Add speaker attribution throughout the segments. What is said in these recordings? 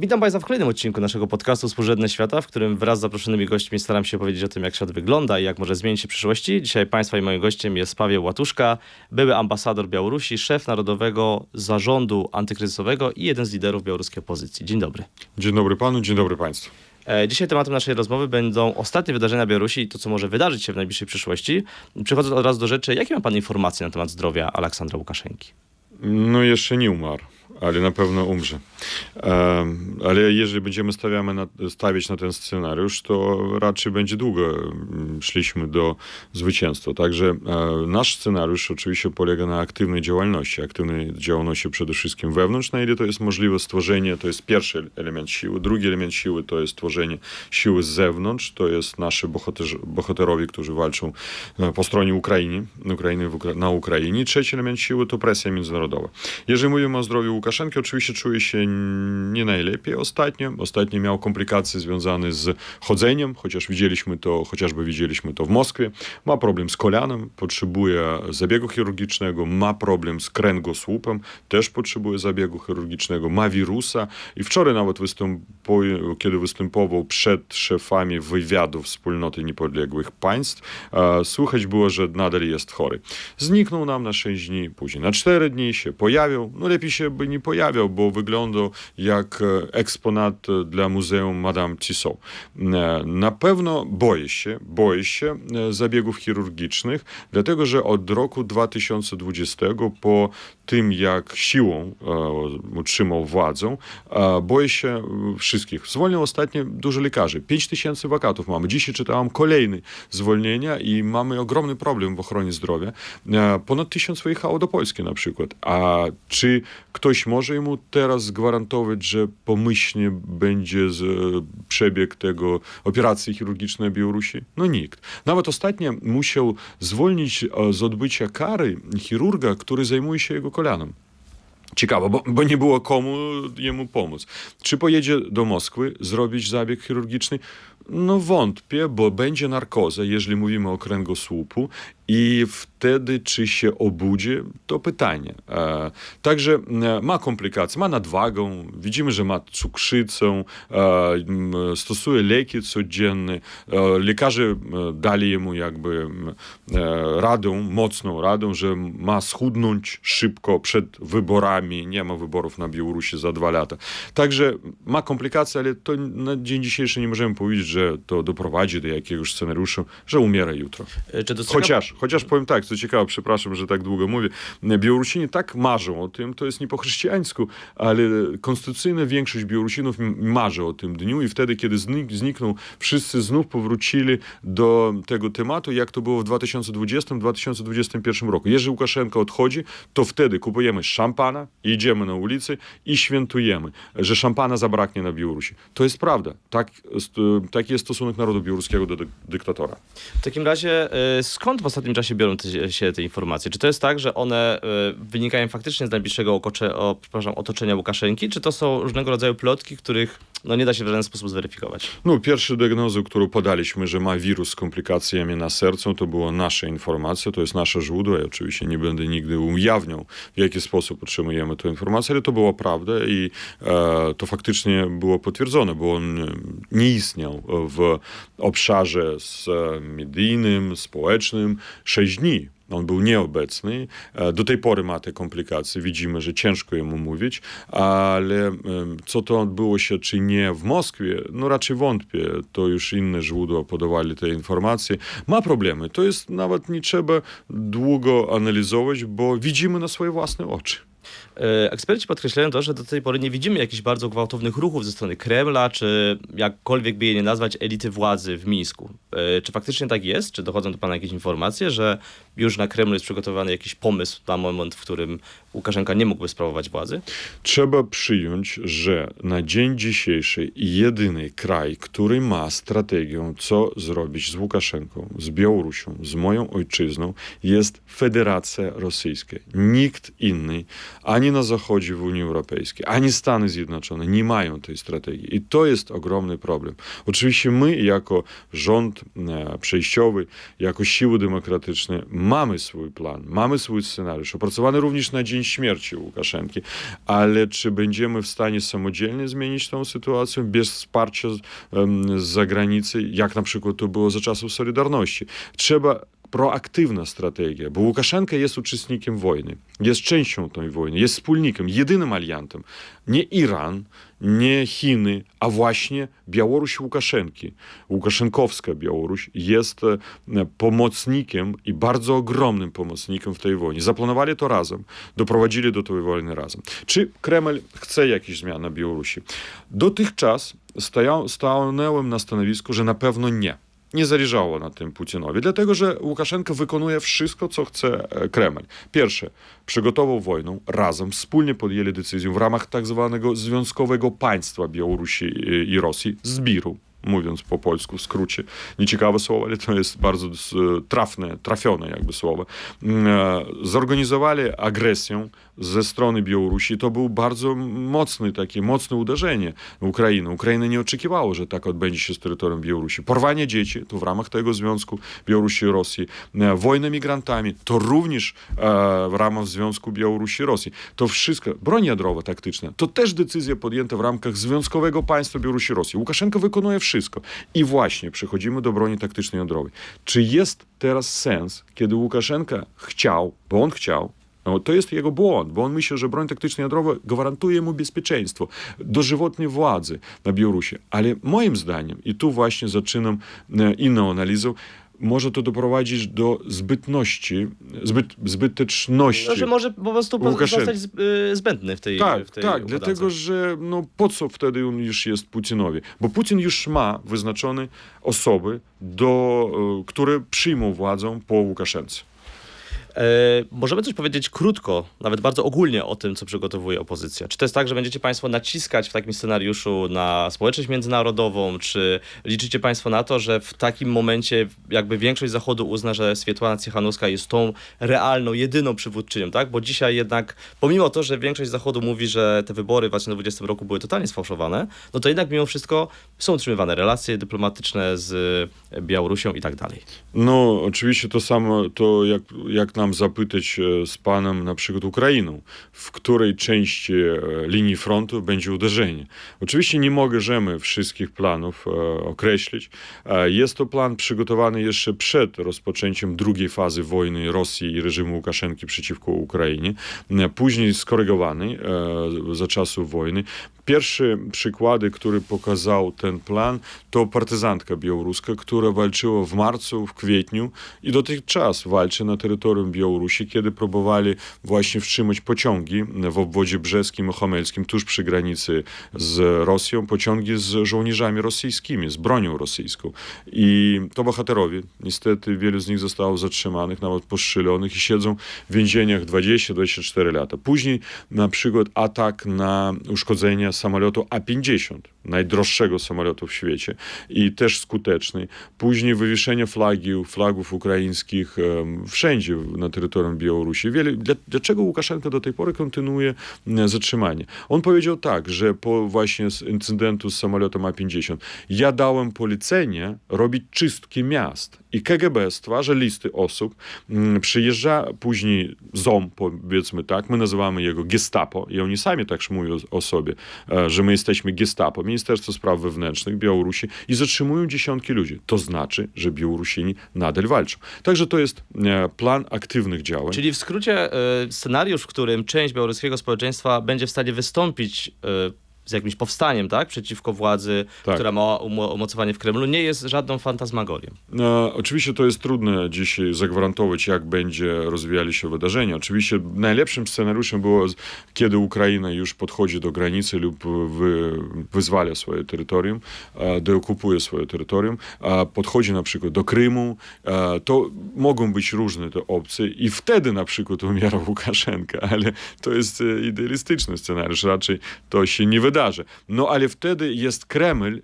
Speaker 1: Witam Państwa w kolejnym odcinku naszego podcastu Współrzędne Świata, w którym wraz z zaproszonymi gośćmi staram się powiedzieć o tym, jak świat wygląda i jak może zmienić się w przyszłości. Dzisiaj Państwa i moim gościem jest Paweł Łatuszka, były ambasador Białorusi, szef Narodowego Zarządu Antykryzysowego i jeden z liderów białoruskiej opozycji. Dzień dobry.
Speaker 2: Dzień dobry panu, dzień dobry państwu.
Speaker 1: E, Dzisiaj tematem naszej rozmowy będą ostatnie wydarzenia Białorusi i to, co może wydarzyć się w najbliższej przyszłości. Przechodząc od razu do rzeczy, jakie ma Pan informacje na temat zdrowia Aleksandra Łukaszenki?
Speaker 2: No jeszcze nie umarł, ale na pewno umrze. Ale jeżeli będziemy stawiamy na, stawiać na ten scenariusz, to raczej będzie długo mm, szliśmy do zwycięstwa. Także e, nasz scenariusz oczywiście polega na aktywnej działalności, aktywnej działalności przede wszystkim wewnątrz, na ile to jest możliwe stworzenie, to jest pierwszy element siły. Drugi element siły to jest tworzenie siły z zewnątrz, to jest nasze bohaterzy, bohaterowie, którzy walczą e, po stronie Ukrainy, Ukrainy na Ukrainie. Trzeci element siły to presja międzynarodowa. Jeżeli mówimy o zdrowiu Łukaszenki, oczywiście czuje się nie najlepiej ostatnio. Ostatnio miał komplikacje związane z chodzeniem, chociaż widzieliśmy to, chociażby widzieliśmy to w Moskwie. Ma problem z kolanem, potrzebuje zabiegu chirurgicznego, ma problem z kręgosłupem, też potrzebuje zabiegu chirurgicznego, ma wirusa i wczoraj nawet występuje, kiedy występował przed szefami wywiadów Wspólnoty Niepodległych Państw, słychać było, że nadal jest chory. Zniknął nam na 6 dni, później na 4 dni się pojawił. No lepiej się by nie pojawiał, bo wyglądał jak e, eksponat dla Muzeum Madame Tussauds. E, Na pewno boję się, boję się e, zabiegów chirurgicznych, dlatego że od roku 2020 po tym, jak siłą e, utrzymał władzę, e, boję się e, wszystkich. Zwolnił ostatnio dużo lekarzy. 5 tysięcy wakatów mamy. Dzisiaj czytałam kolejne zwolnienia i mamy ogromny problem w ochronie zdrowia. E, Ponad tysiąc wyjechało do Polski na przykład. A czy ktoś może mu teraz zgwarantować, że pomyślnie będzie z, e, przebieg tego operacji chirurgicznej Białorusi? No nikt. Nawet ostatnio musiał zwolnić e, z odbycia kary chirurga, który zajmuje się jego Ciekawe, bo, bo nie było komu jemu pomóc. Czy pojedzie do Moskwy zrobić zabieg chirurgiczny? No wątpię, bo będzie narkoza, jeżeli mówimy o kręgosłupu i wtedy czy się obudzi, to pytanie. E, także ma komplikacje, ma nadwagę, widzimy, że ma cukrzycę, e, stosuje leki codzienne. E, lekarze dali jemu jakby e, radę, mocną radę, że ma schudnąć szybko przed wyborami. Nie ma wyborów na Białorusi za dwa lata. Także ma komplikacje, ale to na dzień dzisiejszy nie możemy powiedzieć, że to doprowadzi do jakiegoś scenariusza, że umiera jutro.
Speaker 1: E, Czy dostrzega...
Speaker 2: Chociaż, chociaż powiem tak, co ciekawe, przepraszam, że tak długo mówię, Białorusini tak marzą o tym, to jest nie po chrześcijańsku, ale konstytucyjna większość Białorusinów marzy o tym dniu i wtedy, kiedy znik, zniknął, wszyscy znów powrócili do tego tematu, jak to było w 2020-2021 roku. Jeżeli Łukaszenko odchodzi, to wtedy kupujemy szampana, idziemy na ulicę i świętujemy, że szampana zabraknie na Białorusi. To jest prawda. Tak, taki jest stosunek narodu białoruskiego do dy- dyktatora.
Speaker 1: W takim razie e, skąd w ostatnim czasie biorą te, się te informacje? Czy to jest tak, że one e, wynikają faktycznie z najbliższego okocze, o, otoczenia Łukaszenki, czy to są różnego rodzaju plotki, których no, nie da się w żaden sposób zweryfikować?
Speaker 2: No, pierwsza diagnoza, którą podaliśmy, że ma wirus z komplikacjami na sercu, to była nasza informacja, to jest nasze źródło. Ja oczywiście nie będę nigdy ujawniał, w jaki sposób otrzymujemy tę informację, ale to była prawda i e, to faktycznie było potwierdzone, bo on e, nie istniał w obszarze s- medyjnym, społecznym 6 dni. On był nieobecny. E, Do tej pory ma te komplikacje. Widzimy, że ciężko jemu mówić, ale em, co to odbyło się, czy nie w Moskwie, no raczej wątpię. To już inne źródła podawali te informacje. Ma problemy. To jest nawet nie trzeba długo analizować, bo widzimy na swoje własne oczy.
Speaker 1: E, Eksperci podkreślają to, że do tej pory nie widzimy jakichś bardzo gwałtownych ruchów ze strony Kremla, czy jakkolwiek by je nie nazwać, elity władzy w Mińsku. E, Czy faktycznie tak jest? Czy dochodzą do Pana jakieś informacje, że już na Kremlu jest przygotowany jakiś pomysł na moment, w którym Łukaszenka nie mógłby sprawować władzy?
Speaker 2: Trzeba przyjąć, że na dzień dzisiejszy jedyny kraj, który ma strategię, co zrobić z Łukaszenką, z Białorusią, z moją ojczyzną, jest Federacja Rosyjska. Nikt inny, ani na zachodzie w Unii Europejskiej, ani Stany Zjednoczone nie mają tej strategii. I to jest ogromny problem. Oczywiście my, jako rząd e, przejściowy, jako siły demokratyczne mamy swój plan, mamy swój scenariusz, opracowany również na dzień śmierci Łukaszenki, ale czy będziemy w stanie samodzielnie zmienić tą sytuację bez wsparcia z zagranicy, jak na przykład to było za czasów Solidarności? Trzeba proaktywna strategia, bo Łukaszenka jest uczestnikiem wojny, jest częścią tej wojny, jest wspólnikiem, jedynym aliantem. Nie Iran, nie Chiny, a właśnie Białoruś Łukaszenki. Łukaszenkowska Białoruś jest e, pomocnikiem i bardzo ogromnym pomocnikiem w tej wojnie. Zaplanowali to razem, doprowadzili do tej wojny razem. Czy Kreml chce jakichś zmian na Białorusi? Dotychczas stają, stanąłem na stanowisku, że na pewno nie nie zależało na tym Putinowi, dlatego że Łukaszenko wykonuje wszystko, co chce e, Kreml. Pierwsze, przygotował wojnę razem, wspólnie podjęli decyzję w ramach tak zwanego związkowego państwa Białorusi i, i Rosji, zbiru, mówiąc po polsku w skrócie. Nieciekawe słowo, ale to jest bardzo trafne, trafione jakby słowo. Mm, e, Zorganizowali agresję ze strony Białorusi. To był bardzo mocny, takie mocne uderzenie w Ukrainę. Ukraina nie oczekiwała, że tak odbędzie się z terytorium Białorusi. Porwanie dzieci to w ramach tego związku Białorusi i Rosji. E, Wojna migrantami to również e, w ramach Związku Białorusi i Rosji. To wszystko, broń jądrowa taktyczna, to też decyzja podjęta w ramach Związkowego Państwa Białorusi i Rosji. Łukaszenko wykonuje wszystko. I właśnie przechodzimy do broni taktycznej jądrowej. Czy jest teraz sens, kiedy Łukaszenka chciał, bo on chciał, no, to jest jego błąd, bo on myśli, że broń taktyczna jądrowa gwarantuje mu bezpieczeństwo, dożywotnie władzy na Białorusi. Ale moim zdaniem, i tu właśnie zaczynam e, inną analizę, może to doprowadzić do zbytności, zbyt, zbyteczności.
Speaker 1: No, że może po prostu
Speaker 2: Łukaszenko.
Speaker 1: zostać y, zbędny w tej
Speaker 2: Tak,
Speaker 1: w tej
Speaker 2: tak,
Speaker 1: układance.
Speaker 2: dlatego że no, po co wtedy on już jest Putinowi? Bo Putin już ma wyznaczone osoby, do, e, które przyjmą władzę po Łukaszence.
Speaker 1: E, możemy coś powiedzieć krótko, nawet bardzo ogólnie o tym, co przygotowuje opozycja. Czy to jest tak, że będziecie Państwo naciskać w takim scenariuszu na społeczność międzynarodową, czy liczycie Państwo na to, że w takim momencie jakby większość Zachodu uzna, że Swietłana Cichanowska jest tą realną, jedyną przywódczynią, tak? Bo dzisiaj jednak, pomimo to, że większość Zachodu mówi, że te wybory w 2020 roku były totalnie sfałszowane, no to jednak mimo wszystko są utrzymywane relacje dyplomatyczne z Białorusią i tak dalej.
Speaker 2: No, oczywiście to samo, to jak, jak nam zapytać e, z panem na przykład Ukrainą, w której części e, linii frontu będzie uderzenie. Oczywiście nie możemy wszystkich planów e, określić. Jest to plan przygotowany jeszcze przed rozpoczęciem drugiej fazy wojny Rosji i reżimu Łukaszenki przeciwko Ukrainie, później skorygowany za czasów wojny. Pierwsze przykłady, które pokazał ten plan, to partyzantka białoruska, która walczyła w marcu, w kwietniu i dotychczas walczy na terytorium Białorusi, kiedy próbowali właśnie wstrzymać pociągi w obwodzie brzeskim i homelskim, tuż przy granicy z Rosją, pociągi z żołnierzami rosyjskimi, z bronią rosyjską. I to bohaterowie. Niestety wielu z nich zostało zatrzymanych, nawet postrzelonych i siedzą w więzieniach 20-24 lata. Później na przykład atak na uszkodzenia samolotu A-50, najdroższego samolotu w świecie i też skuteczny. Później wywieszenie flagi, flagów ukraińskich wszędzie na terytorium Białorusi. Wiele, dla, dlaczego Łukaszenko do tej pory kontynuuje zatrzymanie? On powiedział tak, że po właśnie z incydentu z samolotem A-50 ja dałem polecenie robić czystki miast i KGB stwarza listy osób, przyjeżdża później ZOM, powiedzmy tak, my nazywamy jego gestapo i oni sami tak mówią o sobie, e, że my jesteśmy gestapo, Ministerstwo Spraw Wewnętrznych Białorusi i zatrzymują dziesiątki ludzi. To znaczy, że Białorusini nadal walczą. Także to jest e, plan aktywnych działań.
Speaker 1: Czyli w skrócie y, scenariusz, w którym część białoruskiego społeczeństwa będzie w stanie wystąpić y, z jakimś powstaniem, tak, przeciwko władzy,
Speaker 2: Tak.
Speaker 1: która ma umo- umocowanie w Kremlu, nie jest żadną fantasmagorią.
Speaker 2: E, Oczywiście to jest trudne dzisiaj zagwarantować, jak będzie rozwijali się wydarzenia. Oczywiście najlepszym scenariuszem było, kiedy Ukraina już podchodzi do granicy lub wy, wyzwala swoje terytorium, e, deokupuje swoje terytorium, podchodzi na przykład do Krymu. e, To mogą być różne te opcje i wtedy na przykład umiera Łukaszenka, ale to jest e, idealistyczny scenariusz, raczej to się nie wydarzy. No ale wtedy jest Kreml,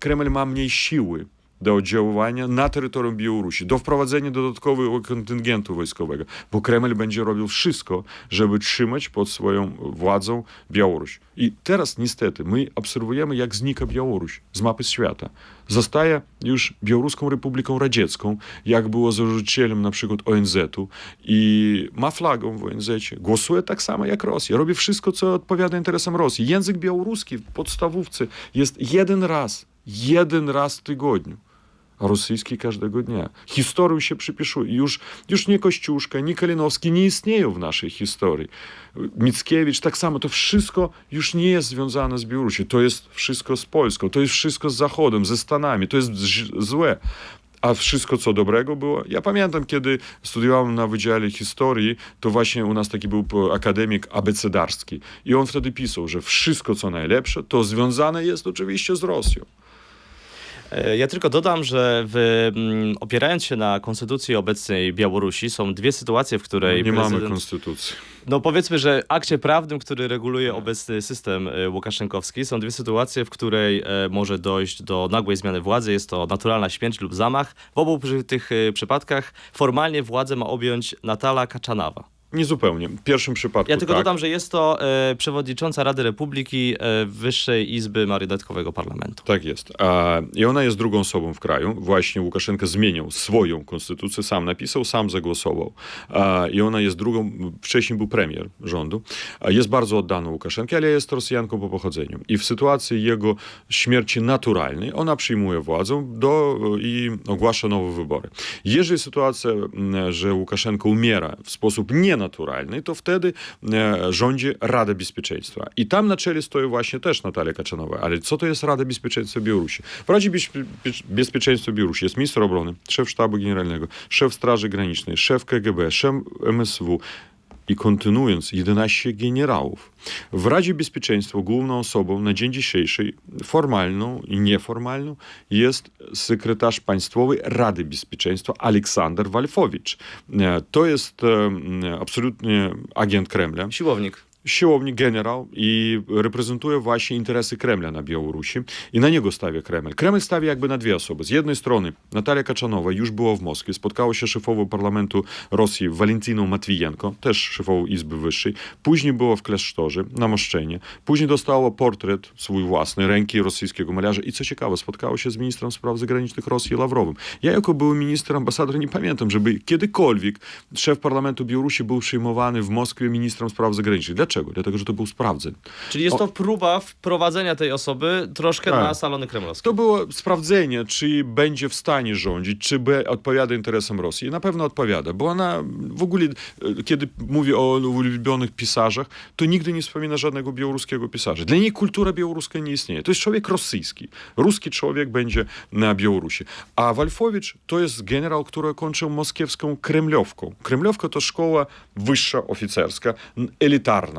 Speaker 2: Kreml ma mniej siły do oddziaływania na terytorium Białorusi, do wprowadzenia dodatkowego kontyngentu wojskowego, bo Kreml będzie robił wszystko, żeby trzymać pod swoją władzą Białoruś. I teraz niestety my obserwujemy, jak znika Białoruś z mapy świata. Zostaje już Białoruską Republiką Radziecką, jak było założycielem na przykład ONZ-u i ma flagą w ONZ-cie. Głosuje tak samo jak Rosja. Robi wszystko, co odpowiada interesom Rosji. Język białoruski w podstawówce jest jeden raz, jeden raz w tygodniu rosyjski każdego dnia. Historię się przypiszuje. Już, już nie Kościuszka, nie Kalinowski nie istnieją w naszej historii. Mickiewicz, tak samo. To wszystko już nie jest związane z Białorusią. To jest wszystko z Polską. To jest wszystko z Zachodem, ze Stanami. To jest złe. A wszystko, co dobrego było. Ja pamiętam, kiedy studiowałem na Wydziale Historii, to właśnie u nas taki był po- akademik abecedarski. I on wtedy pisał, że wszystko, co najlepsze, to związane jest oczywiście z Rosją.
Speaker 1: E, Ja tylko dodam, że w, mm, opierając się na konstytucji obecnej Białorusi są dwie sytuacje, w której
Speaker 2: nie mamy
Speaker 1: prezydent...
Speaker 2: konstytucji.
Speaker 1: No powiedzmy, że akcie prawnym, który reguluje obecny system e, łukaszenkowski, są dwie sytuacje, w której e, może dojść do nagłej zmiany władzy. Jest to naturalna śmierć lub zamach. W obu tych przypadkach formalnie władzę ma objąć Natala Kaczanawa.
Speaker 2: Nie zupełnie. W pierwszym przypadku
Speaker 1: Ja tylko
Speaker 2: tak.
Speaker 1: dodam, że jest to e, przewodnicząca Rady Republiki e, Wyższej Izby Marionetkowego Parlamentu.
Speaker 2: Tak jest. A, I ona jest drugą osobą w kraju. Właśnie Łukaszenka zmienił swoją konstytucję, sam napisał, sam zagłosował. A, I ona jest drugą, wcześniej był premier rządu. A, jest bardzo oddana Łukaszenkę, ale jest Rosjanką po pochodzeniu. I w sytuacji jego śmierci naturalnej ona przyjmuje władzę do, i ogłasza nowe wybory. Jeżeli sytuacja, że Łukaszenka umiera w sposób nienaturalny, to wtedy e, rządzi Rada Bezpieczeństwa. I tam na czele stoi właśnie też Natalia Kaczanowa. Ale co to jest Rada Bezpieczeństwa Białorusi? W Radzie Bezpie- Bezpieczeństwa Białorusi jest minister obrony, szef sztabu generalnego, szef Straży Granicznej, szef KGB, szef MSW, i kontynuując 11 generałów. W Radzie Bezpieczeństwa główną osobą na dzień dzisiejszy, formalną i nieformalną, jest sekretarz państwowy Rady Bezpieczeństwa Aleksander Walfowicz. E, To jest e, absolutnie agent Kremla
Speaker 1: Siłownik.
Speaker 2: Siłownik generał i reprezentuje właśnie interesy Kremla na Białorusi i na niego stawia Kreml. Kreml stawia jakby na dwie osoby. Z jednej strony Natalia Kaczanowa już była w Moskwie, spotkała się szefową parlamentu Rosji Walentiną Matwijenko, też szefową Izby Wyższej. Później była w Klasztorze, na Moszczenie. Później dostała portret swój własny, ręki rosyjskiego malarza i co ciekawe, spotkała się z ministrem spraw zagranicznych Rosji Lawrowym. Ja jako były minister, ambasador nie pamiętam, żeby kiedykolwiek szef parlamentu Białorusi był przyjmowany w Moskwie ministrem spraw zagranicznych. Dlaczego? Dlatego, że to był sprawdzeń.
Speaker 1: Czyli jest
Speaker 2: O-
Speaker 1: to próba wprowadzenia tej osoby troszkę
Speaker 2: Tak.
Speaker 1: na salony kremlowskie.
Speaker 2: To było sprawdzenie, czy będzie w stanie rządzić, czy B odpowiada interesom Rosji. I na pewno odpowiada, bo ona w ogóle, e, kiedy mówi o ulubionych pisarzach, to nigdy nie wspomina żadnego białoruskiego pisarza. Dla niej kultura białoruska nie istnieje. To jest człowiek rosyjski. Ruski człowiek będzie na Białorusi. A Walfowicz to jest generał, który kończył moskiewską Kremlowką. Kremlowka to szkoła wyższa oficerska, n-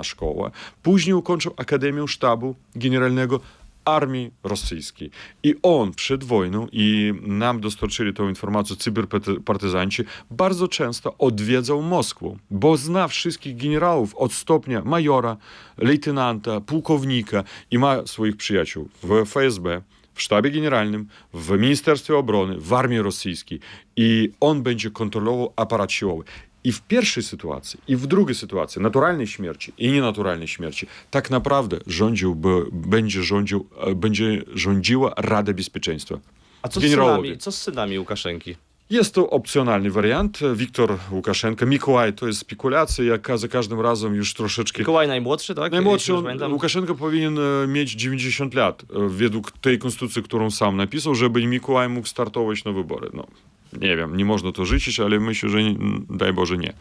Speaker 2: elitarna szkoła. Później ukończył Akademię Sztabu Generalnego armii rosyjskiej. I on przed wojną, i nam dostarczyli tą informację cyberpartyzanci, bardzo często odwiedzał Moskwę, bo zna wszystkich generałów od stopnia majora, lejtynanta, pułkownika i ma swoich przyjaciół w FSB, w sztabie generalnym, w Ministerstwie Obrony, w armii rosyjskiej. I on będzie kontrolował aparat siłowy. I w pierwszej sytuacji, i w drugiej sytuacji, naturalnej śmierci i nienaturalnej śmierci, tak naprawdę rządziłby, będzie, rządził, e, będzie rządziła Rada Bezpieczeństwa.
Speaker 1: A co z, synami, co z synami Łukaszenki?
Speaker 2: Jest to opcjonalny wariant. Wiktor Łukaszenka, Mikołaj to jest spekulacja, jak za każdym razem już troszeczkę
Speaker 1: Mikołaj najmłodszy, tak?
Speaker 2: Najmłodszy on. Łukaszenko powinien e, mieć 90 lat, e, według tej konstytucji, którą sam napisał, żeby Mikołaj mógł startować na wybory. No, nie wiem, nie można to życzyć, ale myślę, że nie, daj Boże nie.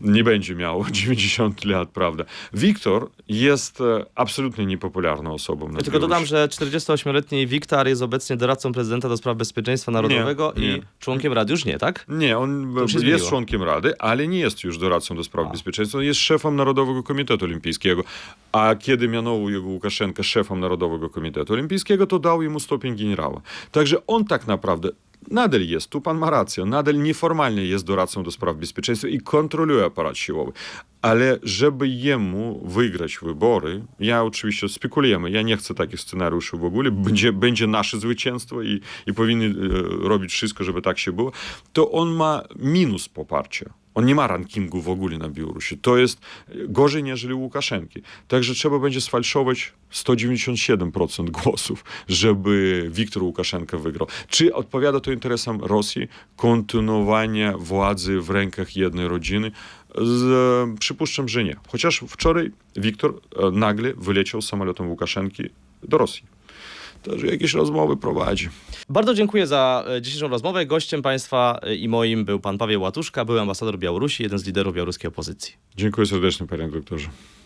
Speaker 2: Nie będzie miał 90 lat, prawda. Wiktor jest e, absolutnie niepopularną osobą na
Speaker 1: Ja tylko dodam, że 48-letni Wiktor jest obecnie doradcą prezydenta do spraw bezpieczeństwa narodowego
Speaker 2: Nie,
Speaker 1: i
Speaker 2: nie.
Speaker 1: członkiem rady już nie, tak?
Speaker 2: Nie, on jest członkiem Rady, ale nie jest już doradcą do spraw
Speaker 1: A.
Speaker 2: bezpieczeństwa. On jest szefem Narodowego Komitetu Olimpijskiego. A kiedy mianował jego Łukaszenkę szefem Narodowego Komitetu Olimpijskiego, to dał jemu stopień generała. Także on tak naprawdę Nadal jest, tu pan ma rację, nadal nieformalnie jest doradcą do spraw bezpieczeństwa i kontroluje aparat siłowy. Ale żeby jemu wygrać wybory, ja oczywiście spekulujemy, ja nie chcę takich scenariuszy w ogóle, będzie, będzie nasze zwycięstwo i, i powinny e, robić wszystko, żeby tak się było, to on ma minus poparcia. On nie ma rankingu w ogóle na Białorusi. To jest gorzej niż Łukaszenki. Także trzeba będzie sfalszować 197% głosów, żeby Wiktor Łukaszenka wygrał. Czy odpowiada to interesom Rosji? Kontynuowanie władzy w rękach jednej rodziny? Z, przypuszczam, że nie. Chociaż wczoraj Wiktor e, nagle wyleciał samolotem Łukaszenki do Rosji. Także jakieś rozmowy prowadzi.
Speaker 1: Bardzo dziękuję za e, dzisiejszą rozmowę. Gościem państwa e, i moim był pan Paweł Łatuszka, były ambasador Białorusi, jeden z liderów białoruskiej opozycji.
Speaker 2: Dziękuję serdecznie, panie doktorze.